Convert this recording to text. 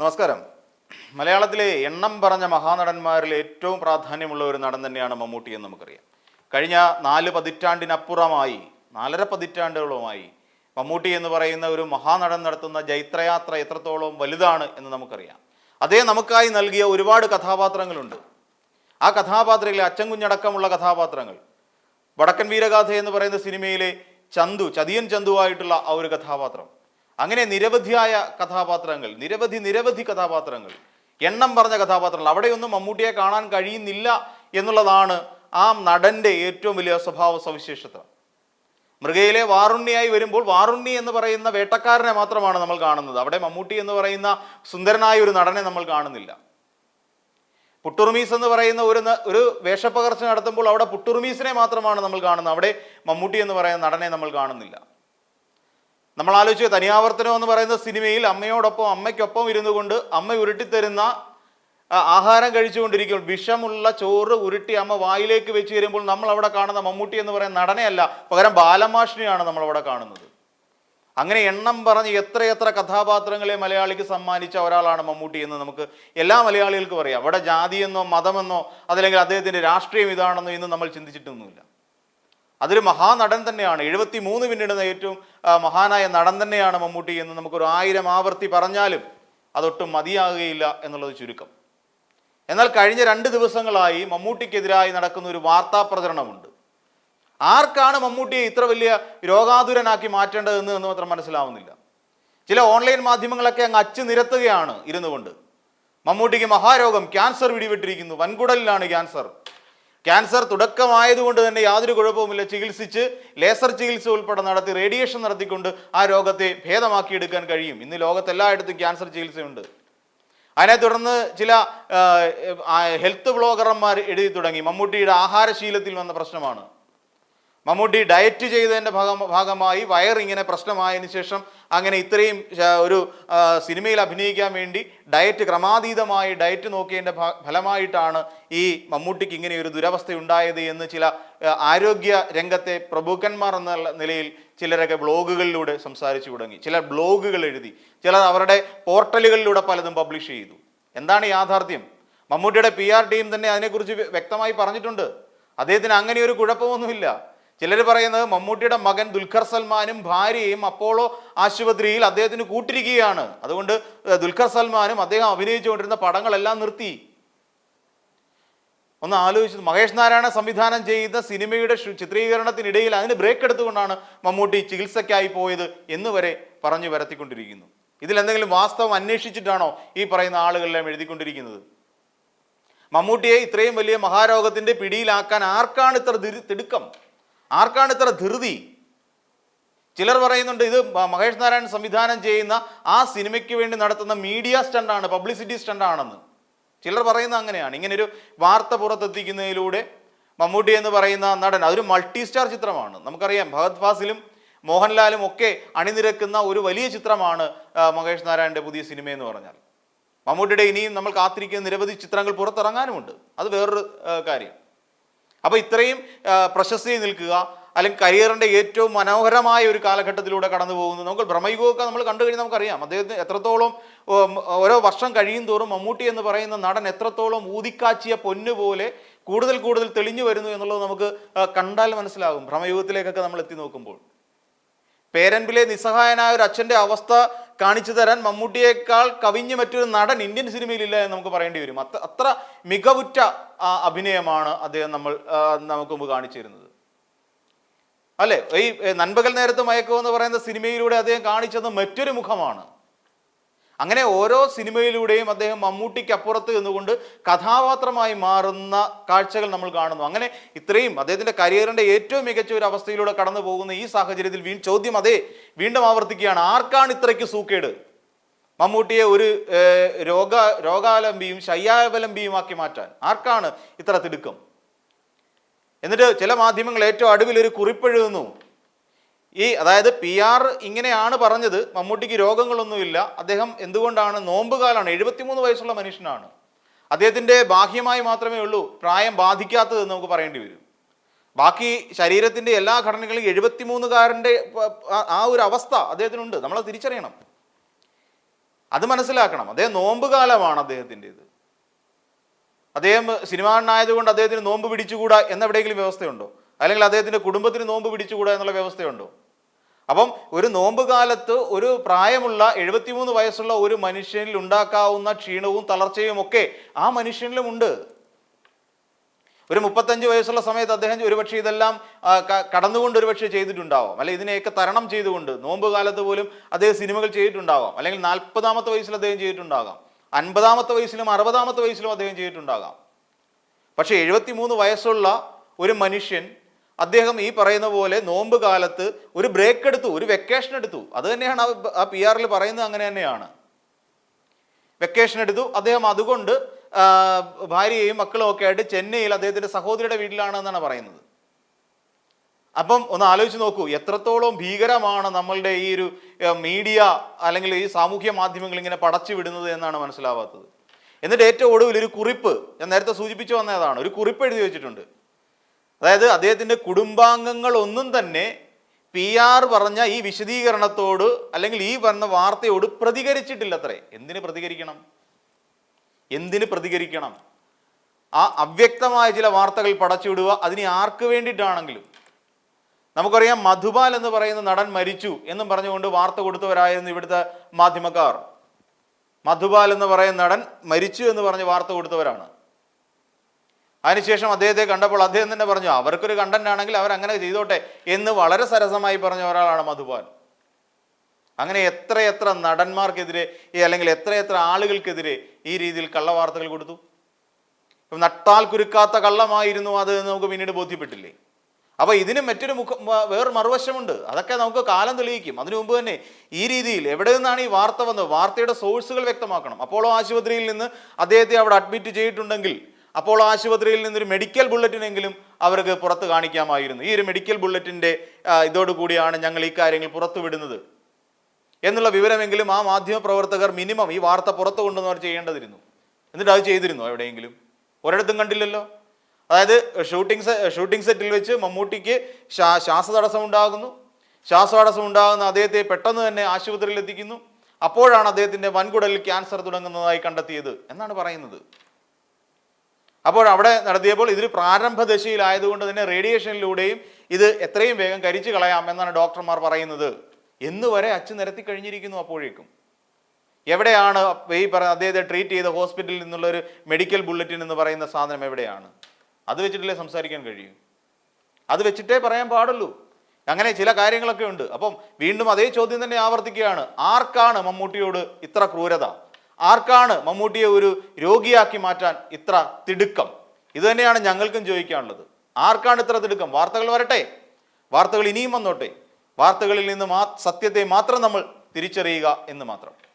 നമസ്കാരം. മലയാളത്തിലെ എണ്ണം പറഞ്ഞ മഹാനടന്മാരിൽ ഏറ്റവും പ്രാധാന്യമുള്ള ഒരു നടൻ തന്നെയാണ് മമ്മൂട്ടി എന്ന് നമുക്കറിയാം. കഴിഞ്ഞ നാല് പതിറ്റാണ്ടിനപ്പുറമായി നാലര പതിറ്റാണ്ടുകളുമായി മമ്മൂട്ടി എന്ന് പറയുന്ന ഒരു മഹാനടൻ നടത്തുന്ന ജൈത്രയാത്ര എത്രത്തോളം വലുതാണ് എന്ന് നമുക്കറിയാം. അതേ നമുക്കായി നൽകിയ ഒരുപാട് കഥാപാത്രങ്ങളുണ്ട്. ആ കഥാപാത്രങ്ങളിലെ അച്ചൻകുഞ്ഞടക്കമുള്ള കഥാപാത്രങ്ങൾ വടക്കൻ വീരഗാഥ എന്ന് പറയുന്ന സിനിമയിലെ ചന്തു ചതിയൻ ചന്തുവായിട്ടുള്ള ആ ഒരു കഥാപാത്രം. അങ്ങനെ നിരവധിയായ കഥാപാത്രങ്ങൾ നിരവധി നിരവധി കഥാപാത്രങ്ങൾ എണ്ണം പറഞ്ഞ കഥാപാത്രങ്ങൾ. അവിടെയൊന്നും മമ്മൂട്ടിയെ കാണാൻ കഴിയുന്നില്ല എന്നുള്ളതാണ് ആ നടന്റെ ഏറ്റവും വലിയ സ്വഭാവ സവിശേഷത. മൃഗയിലെ വാറുണ്ണിയായി വരുമ്പോൾ വാറുണ്ണി എന്ന് പറയുന്ന വേട്ടക്കാരനെ മാത്രമാണ് നമ്മൾ കാണുന്നത്. അവിടെ മമ്മൂട്ടി എന്ന് പറയുന്ന സുന്ദരനായ ഒരു നടനെ നമ്മൾ കാണുന്നില്ല. പുട്ടുറുമീസ് എന്ന് പറയുന്ന ഒരു ഒരു വേഷപ്പകർച്ച നടത്തുമ്പോൾ അവിടെ പുട്ടുറുമീസിനെ മാത്രമാണ് നമ്മൾ കാണുന്നത്. അവിടെ മമ്മൂട്ടി എന്ന് പറയുന്ന നടനെ നമ്മൾ കാണുന്നില്ല. നമ്മൾ ആലോചിച്ച് തനിയാവർത്തനം എന്ന് പറയുന്ന സിനിമയിൽ അമ്മയോടൊപ്പം അമ്മയ്ക്കൊപ്പം ഇരുന്നു കൊണ്ട് അമ്മ ഉരുട്ടിത്തരുന്ന ആഹാരം കഴിച്ചുകൊണ്ടിരിക്കുമ്പോൾ വിഷമുള്ള ചോറ് ഉരുട്ടി അമ്മ വായിലേക്ക് വെച്ച് തരുമ്പോൾ നമ്മൾ അവിടെ കാണുന്ന മമ്മൂട്ടി എന്ന് പറയുന്ന നടനെയല്ല പകരം ബാലമാഷിനെയാണ് നമ്മൾ അവിടെ കാണുന്നത്. അങ്ങനെ എണ്ണം പറഞ്ഞ് എത്രയെത്ര കഥാപാത്രങ്ങളെ മലയാളിക്ക് സമ്മാനിച്ച ഒരാളാണ് മമ്മൂട്ടി എന്ന് നമുക്ക് എല്ലാ മലയാളികൾക്കും അറിയാം. അവിടെ ജാതിയെന്നോ മതമെന്നോ അതല്ലെങ്കിൽ അദ്ദേഹത്തിന്റെ രാഷ്ട്രീയം ഇതാണെന്നോ ഇന്ന് നമ്മൾ ചിന്തിച്ചിട്ടൊന്നുമില്ല. അതൊരു മഹാനടൻ തന്നെയാണ്. എഴുപത്തി മൂന്ന് പിന്നിടുന്ന ഏറ്റവും മഹാനായ നടൻ തന്നെയാണ് മമ്മൂട്ടി എന്ന് നമുക്കൊരു ആയിരം ആവർത്തി പറഞ്ഞാലും അതൊട്ടും മതിയാകുകയില്ല എന്നുള്ളത് ചുരുക്കം. എന്നാൽ കഴിഞ്ഞ രണ്ട് ദിവസങ്ങളായി മമ്മൂട്ടിക്കെതിരായി നടക്കുന്ന ഒരു വാർത്താ പ്രചരണമുണ്ട്. ആർക്കാണ് മമ്മൂട്ടിയെ ഇത്ര വലിയ രോഗാതുരനാക്കി മാറ്റേണ്ടതെന്ന് എന്ന് മാത്രം മനസ്സിലാവുന്നില്ല. ചില ഓൺലൈൻ മാധ്യമങ്ങളൊക്കെ അങ്ങ് അച്ചു നിരത്തുകയാണ് ഇരുന്നുകൊണ്ട്. മമ്മൂട്ടിക്ക് മഹാരോഗം ക്യാൻസർ പിടിപെട്ടിരിക്കുന്നു. വൻകുടലിലാണ് ക്യാൻസർ. ക്യാൻസർ തുടക്കമായതുകൊണ്ട് തന്നെ യാതൊരു കുഴപ്പവുമില്ല. ചികിത്സിച്ച് ലേസർ ചികിത്സ ഉൾപ്പെടെ നടത്തി റേഡിയേഷൻ നടത്തിക്കൊണ്ട് ആ രോഗത്തെ ഭേദമാക്കിയെടുക്കാൻ കഴിയും. ഇന്ന് ലോകത്തെല്ലായിടത്തും ക്യാൻസർ ചികിത്സയുണ്ട്. അതിനെ തുടർന്ന് ചില ഹെൽത്ത് ബ്ലോഗർമാർ എഴുതി തുടങ്ങി. മമ്മൂട്ടിയുടെ ആഹാരശീലത്തിൽ വന്ന പ്രശ്നമാണ്. മമ്മൂട്ടി ഡയറ്റ് ചെയ്തതിന്റെ ഭാഗം ഭാഗമായി വയർ ഇങ്ങനെ പ്രശ്നമായതിനു ശേഷം അങ്ങനെ ഇത്രയും ഒരു സിനിമയിൽ അഭിനയിക്കാൻ വേണ്ടി ഡയറ്റ് ക്രമാതീതമായി ഡയറ്റ് നോക്കിയതിന്റെ ഫലമായിട്ടാണ് ഈ മമ്മൂട്ടിക്ക് ഇങ്ങനെ ഒരു ദുരവസ്ഥ ഉണ്ടായത് എന്ന് ചില ആരോഗ്യ രംഗത്തെ പ്രഭുക്കന്മാർ എന്നുള്ള നിലയിൽ ചിലരൊക്കെ ബ്ലോഗുകളിലൂടെ സംസാരിച്ചു തുടങ്ങി. ചിലർ ബ്ലോഗുകൾ എഴുതി ചിലർ അവരുടെ പോർട്ടലുകളിലൂടെ പലതും പബ്ലിഷ് ചെയ്തു. എന്താണ് യാഥാർത്ഥ്യം? മമ്മൂട്ടിയുടെ പി ആർ ടീം തന്നെ അതിനെക്കുറിച്ച് വ്യക്തമായി പറഞ്ഞിട്ടുണ്ട്. അദ്ദേഹത്തിന് അങ്ങനെ ഒരു കുഴപ്പമൊന്നുമില്ല. ചിലർ പറയുന്നത് മമ്മൂട്ടിയുടെ മകൻ ദുൽഖർ സൽമാനും ഭാര്യയും അപ്പോളോ ആശുപത്രിയിൽ അദ്ദേഹത്തിന് കൂട്ടിരിക്കുകയാണ്. അതുകൊണ്ട് ദുൽഖർ സൽമാനും അദ്ദേഹം അഭിനയിച്ചുകൊണ്ടിരുന്ന പടങ്ങളെല്ലാം നിർത്തി. ഒന്ന് ആലോചിച്ചു മഹേഷ് നാരായണ സംവിധാനം ചെയ്ത സിനിമയുടെ ചിത്രീകരണത്തിനിടയിൽ അതിന് ബ്രേക്ക് എടുത്തുകൊണ്ടാണ് മമ്മൂട്ടി ചികിത്സയ്ക്കായി പോയത് എന്ന് വരെ പറഞ്ഞു വരത്തിക്കൊണ്ടിരിക്കുന്നു ഇതിൽ എന്തെങ്കിലും വാസ്തവം അന്വേഷിച്ചിട്ടാണോ ഈ പറയുന്ന ആളുകളെല്ലാം എഴുതിക്കൊണ്ടിരിക്കുന്നത്? മമ്മൂട്ടിയെ ഇത്രയും വലിയ മഹാരോഗത്തിന്റെ പിടിയിലാക്കാൻ ആർക്കാണ് ഇത്ര തിടുക്കം? ആർക്കാണ് ഇത്ര ധൃതി? ചിലർ പറയുന്നുണ്ട് ഇത് മഹേഷ് നാരായൺ സംവിധാനം ചെയ്യുന്ന ആ സിനിമയ്ക്ക് വേണ്ടി നടത്തുന്ന മീഡിയ സ്റ്റണ്ടാണ് പബ്ലിസിറ്റി സ്റ്റണ്ടാണെന്ന്. ചിലർ പറയുന്നത് അങ്ങനെയാണ്. ഇങ്ങനൊരു വാർത്ത പുറത്തെത്തിക്കുന്നതിലൂടെ മമ്മൂട്ടി എന്ന് പറയുന്ന നടൻ അതൊരു മൾട്ടി സ്റ്റാർ ചിത്രമാണ്. നമുക്കറിയാം ഭഗത് ഫാസിലും മോഹൻലാലും ഒക്കെ അണിനിരക്കുന്ന ഒരു വലിയ ചിത്രമാണ് മഹേഷ് നാരായണന്റെ പുതിയ സിനിമ എന്ന് പറഞ്ഞാൽ. മമ്മൂട്ടിയുടെ ഇനിയും നമ്മൾ കാത്തിരിക്കുന്ന നിരവധി ചിത്രങ്ങൾ പുറത്തിറങ്ങാനുമുണ്ട്. അത് വേറൊരു കാര്യം. അപ്പോൾ ഇത്രയും പ്രശസ്തി നിൽക്കുക അല്ലെങ്കിൽ കരിയറിന്റെ ഏറ്റവും മനോഹരമായ ഒരു കാലഘട്ടത്തിലൂടെ കടന്നു പോകുന്നത് നമുക്ക് ഭ്രമയുഗമൊക്കെ നമ്മൾ കണ്ടു കഴിഞ്ഞാൽ നമുക്കറിയാം. അദ്ദേഹത്തിന് എത്രത്തോളം ഓരോ വർഷം കഴിയും തോറും മമ്മൂട്ടി എന്ന് പറയുന്ന നടൻ എത്രത്തോളം ഊതിക്കാച്ചിയ പൊന്നു പോലെ കൂടുതൽ കൂടുതൽ തെളിഞ്ഞു വരുന്നു എന്നുള്ളത് നമുക്ക് കണ്ടാൽ മനസ്സിലാകും. ഭ്രമയുഗത്തിലേക്കൊക്കെ നമ്മൾ എത്തി നോക്കുമ്പോൾ. പേരൻപിലെ നിസ്സഹായനായ ഒരു അച്ഛന്റെ അവസ്ഥ കാണിച്ചു തരാൻ മമ്മൂട്ടിയേക്കാൾ കവിഞ്ഞ് മറ്റൊരു നടൻ ഇന്ത്യൻ സിനിമയിലില്ല എന്ന് നമുക്ക് പറയേണ്ടി വരും. അത്ര അത്ര മികവുറ്റ അഭിനയമാണ് അദ്ദേഹം നമ്മൾ നമുക്ക് മുമ്പ് കാണിച്ചു തരുന്നത്. അല്ലേ? ഈ നൻപകൽ നേരത്ത് മയക്കോ പറയുന്ന സിനിമയിലൂടെ അദ്ദേഹം കാണിച്ചത് മറ്റൊരു മുഖമാണ്. അങ്ങനെ ഓരോ സിനിമയിലൂടെയും അദ്ദേഹം മമ്മൂട്ടിക്ക് അപ്പുറത്ത് നിന്നുകൊണ്ട് കഥാപാത്രമായി മാറുന്ന കാഴ്ചകൾ നമ്മൾ കാണുന്നു. അങ്ങനെ ഇത്രയും അദ്ദേഹത്തിന്റെ കരിയറിന്റെ ഏറ്റവും മികച്ച ഒരു അവസ്ഥയിലൂടെ കടന്നു പോകുന്ന ഈ സാഹചര്യത്തിൽ വീണ്ടും ചോദ്യം അതേ വീണ്ടും ആവർത്തിക്കുകയാണ്. ആർക്കാണ് ഇത്രയ്ക്ക് സൂക്കേട്? മമ്മൂട്ടിയെ ഒരു രോഗ രോഗ ശയ്യാവലംബിയും ശയ്യാവലംബിയുമാക്കി മാറ്റാൻ ആർക്കാണ് ഇത്ര തിടുക്കം? എന്നിട്ട് ചില മാധ്യമങ്ങൾ ഏറ്റവും അടുവിൽ ഒരു കുറിപ്പെഴുതുന്നു ഈ അതായത് പി ആർ ഇങ്ങനെയാണ് പറഞ്ഞത് മമ്മൂട്ടിക്ക് രോഗങ്ങളൊന്നുമില്ല. അദ്ദേഹം എന്തുകൊണ്ടാണ്? നോമ്പുകാലാണ്. എഴുപത്തിമൂന്ന് വയസ്സുള്ള മനുഷ്യനാണ്. അദ്ദേഹത്തിന്റെ ബാഹ്യമായി മാത്രമേ ഉള്ളൂ പ്രായം ബാധിക്കാത്തതെന്ന് നമുക്ക് പറയേണ്ടി വരും. ബാക്കി ശരീരത്തിന്റെ എല്ലാ ഘടനകളും എഴുപത്തിമൂന്നുകാരന്റെ ആ- ഒരു അവസ്ഥ അദ്ദേഹത്തിനുണ്ട്. നമ്മളത് തിരിച്ചറിയണം. അത് മനസ്സിലാക്കണം. അദ്ദേഹം നോമ്പ് കാലമാണ് അദ്ദേഹത്തിന്റെത്. അദ്ദേഹം സിനിമാനായതുകൊണ്ട് അദ്ദേഹത്തിന് നോമ്പ് പിടിച്ചുകൂടാ എന്നെവിടെയെങ്കിലും വ്യവസ്ഥയുണ്ടോ? അല്ലെങ്കിൽ അദ്ദേഹത്തിന്റെ കുടുംബത്തിന് നോമ്പ് പിടിച്ചുകൂടാ എന്നുള്ള വ്യവസ്ഥയുണ്ടോ? അപ്പം ഒരു നോമ്പ് കാലത്ത് ഒരു പ്രായമുള്ള എഴുപത്തിമൂന്ന് വയസ്സുള്ള ഒരു മനുഷ്യനിൽ ഉണ്ടാക്കാവുന്ന ക്ഷീണവും തളർച്ചയും ഒക്കെ ആ മനുഷ്യനിലും ഉണ്ട്. ഒരു മുപ്പത്തഞ്ച് വയസ്സുള്ള സമയത്ത് അദ്ദേഹം ഒരുപക്ഷെ ഇതെല്ലാം കടന്നുകൊണ്ട് ഒരുപക്ഷെ ചെയ്തിട്ടുണ്ടാവാം. അല്ലെങ്കിൽ ഇതിനെയൊക്കെ തരണം ചെയ്തുകൊണ്ട് നോമ്പ് കാലത്ത് പോലും അദ്ദേഹം സിനിമകൾ ചെയ്തിട്ടുണ്ടാവാം. അല്ലെങ്കിൽ നാൽപ്പതാമത്തെ വയസ്സിൽ അദ്ദേഹം ചെയ്തിട്ടുണ്ടാകാം. അൻപതാമത്തെ വയസ്സിലും അറുപതാമത്തെ വയസ്സിലും അദ്ദേഹം ചെയ്തിട്ടുണ്ടാകാം. പക്ഷേ എഴുപത്തിമൂന്ന് വയസ്സുള്ള ഒരു മനുഷ്യൻ അദ്ദേഹം ഈ പറയുന്ന പോലെ നോമ്പ് കാലത്ത് ഒരു ബ്രേക്ക് എടുത്തു ഒരു വെക്കേഷൻ എടുത്തു. അത് തന്നെയാണ് ആ- പി ആറിൽ പറയുന്നത് അങ്ങനെ തന്നെയാണ്. വെക്കേഷൻ എടുത്തു. അദ്ദേഹം അതുകൊണ്ട് ഭാര്യയെയും മക്കളും ഒക്കെ ആയിട്ട് ചെന്നൈയിൽ അദ്ദേഹത്തിന്റെ സഹോദരിയുടെ വീട്ടിലാണ് എന്നാണ് പറയുന്നത്. അപ്പം ഒന്ന് ആലോചിച്ച് നോക്കൂ എത്രത്തോളം ഭീകരമാണ് നമ്മളുടെ ഈ ഒരു മീഡിയ അല്ലെങ്കിൽ ഈ സാമൂഹ്യ മാധ്യമങ്ങൾ ഇങ്ങനെ പടച്ചു വിടുന്നത് എന്നാണ് മനസ്സിലാവാത്തത്. എന്നിട്ട് ഏറ്റവും ഒടുവിൽ ഒരു കുറിപ്പ് ഞാൻ നേരത്തെ സൂചിപ്പിച്ചു വന്നതാണ് ഒരു കുറിപ്പ് എഴുതി വെച്ചിട്ടുണ്ട്. അതായത് അദ്ദേഹത്തിന്റെ കുടുംബാംഗങ്ങൾ ഒന്നും തന്നെ പി ആർ പറഞ്ഞ ഈ വിശദീകരണത്തോട് അല്ലെങ്കിൽ ഈ പറഞ്ഞ വാർത്തയോട് പ്രതികരിച്ചിട്ടില്ല അത്രേ എന്തിന് പ്രതികരിക്കണം? എന്തിന് പ്രതികരിക്കണം? ആ അവ്യക്തമായ ചില വാർത്തകൾ പടച്ചുവിടുക അതിന് ആർക്ക് വേണ്ടിയിട്ടാണെങ്കിലും. നമുക്കറിയാം മധുപാൽ എന്ന് പറയുന്ന നടൻ മരിച്ചു എന്നും പറഞ്ഞുകൊണ്ട് വാർത്ത കൊടുത്തവരായിരുന്നു ഇവിടുത്തെ മാധ്യമക്കാർ. മധുപാൽ എന്ന് പറയുന്ന നടൻ മരിച്ചു എന്ന് പറഞ്ഞ് വാർത്ത കൊടുത്തവരാണ്. അതിനുശേഷം അദ്ദേഹത്തെ കണ്ടപ്പോൾ അദ്ദേഹം തന്നെ പറഞ്ഞു അവർക്കൊരു കണ്ടന്റ് ആണെങ്കിൽ അവർ അങ്ങനെ ചെയ്തോട്ടെ എന്ന് വളരെ സരസമായി പറഞ്ഞ ഒരാളാണ് മധുപാൽ അങ്ങനെ എത്ര എത്ര നടന്മാർക്കെതിരെ ഈ അല്ലെങ്കിൽ എത്ര എത്ര ആളുകൾക്കെതിരെ ഈ രീതിയിൽ കള്ളവാർത്തകൾ കൊടുത്തു? നട്ടാൽ കുരുക്കാത്ത കള്ളമായിരുന്നു അത് നമുക്ക് പിന്നീട് ബോധ്യപ്പെട്ടില്ലേ? അപ്പോൾ ഇതിന് മറ്റൊരു മുഖം വേറൊരു മറുവശമുണ്ട്. അതൊക്കെ നമുക്ക് കാലം തെളിയിക്കും. അതിനു മുമ്പ് തന്നെ ഈ രീതിയിൽ എവിടെ നിന്നാണ് ഈ വാർത്ത വന്നത്? വാർത്തയുടെ സോഴ്സുകൾ വ്യക്തമാക്കണം. അപ്പോളോ ആശുപത്രിയിൽ നിന്ന് അദ്ദേഹത്തെ അവിടെ അഡ്മിറ്റ് ചെയ്തിട്ടുണ്ടെങ്കിൽ അപ്പോളോ ആശുപത്രിയിൽ നിന്നൊരു മെഡിക്കൽ ബുള്ളറ്റിനെങ്കിലും അവർക്ക് പുറത്ത് കാണിക്കാമായിരുന്നു. ഈ ഒരു മെഡിക്കൽ ബുള്ളറ്റിന്റെ ഇതോടുകൂടിയാണ് ഞങ്ങൾ ഈ കാര്യങ്ങൾ പുറത്തുവിടുന്നത്. എന്നുള്ള വിവരമെങ്കിലും ആ മാധ്യമപ്രവർത്തകർ മിനിമം ഈ വാർത്ത പുറത്തു കൊണ്ടുവന്നവർ ചെയ്യേണ്ടതിരുന്നു. എന്നിട്ട് അത് ചെയ്തിരുന്നു എവിടെയെങ്കിലും? ഒരിടത്തും കണ്ടില്ലല്ലോ. അതായത് ഷൂട്ടിംഗ് ഷൂട്ടിംഗ് സെറ്റിൽ വെച്ച് മമ്മൂട്ടിക്ക് ശ്വാ ശ്വാസതടസ്സം ഉണ്ടാകുന്നു. ശ്വാസതടസ്സം ഉണ്ടാകുന്ന അദ്ദേഹത്തെ പെട്ടെന്ന് തന്നെ ആശുപത്രിയിൽ എത്തിക്കുന്നു. അപ്പോഴാണ് അദ്ദേഹത്തിന്റെ വൻകുടലിൽ ക്യാൻസർ തുടങ്ങുന്നതായി കണ്ടെത്തിയത് എന്നാണ് പറയുന്നത്. അപ്പോൾ അവിടെ നടത്തിയപ്പോൾ ഇതൊരു പ്രാരംഭ ദശയിലായതുകൊണ്ട് തന്നെ റേഡിയേഷനിലൂടെയും ഇത് എത്രയും വേഗം കരിച്ചു കളയാം എന്നാണ് ഡോക്ടർമാർ പറയുന്നത്. എന്ന് വരെ അച്ചു നിരത്തി കഴിഞ്ഞിരിക്കുന്നു അപ്പോഴേക്കും. എവിടെയാണ് ഈ പറഞ്ഞ അദ്ദേഹത്തെ ട്രീറ്റ് ചെയ്ത ഹോസ്പിറ്റലിൽ നിന്നുള്ള ഒരു മെഡിക്കൽ ബുള്ളറ്റിൻ എന്ന് പറയുന്ന സാധനം എവിടെയാണ്? അത് വെച്ചിട്ടല്ലേ സംസാരിക്കാൻ കഴിയൂ. അത് വെച്ചിട്ടേ പറയാൻ പാടുള്ളൂ. അങ്ങനെ ചില കാര്യങ്ങളൊക്കെ ഉണ്ട്. അപ്പം വീണ്ടും അതേ ചോദ്യം തന്നെ ആവർത്തിക്കുകയാണ്. ആർക്കാണ് മമ്മൂട്ടിയോട് ഇത്ര ക്രൂരത? ആർക്കാണ് മമ്മൂട്ടിയെ ഒരു രോഗിയാക്കി മാറ്റാൻ ഇത്ര തിടുക്കം? ഇത് തന്നെയാണ് ഞങ്ങൾക്കും ചോദിക്കാനുള്ളത്. ആർക്കാണ് ഇത്ര തിടുക്കം? വാർത്തകൾ വരട്ടെ. വാർത്തകൾ ഇനിയും വന്നോട്ടെ. വാർത്തകളിൽ നിന്ന് സത്യത്തെ മാത്രം നമ്മൾ തിരിച്ചറിയുക എന്ന് മാത്രം.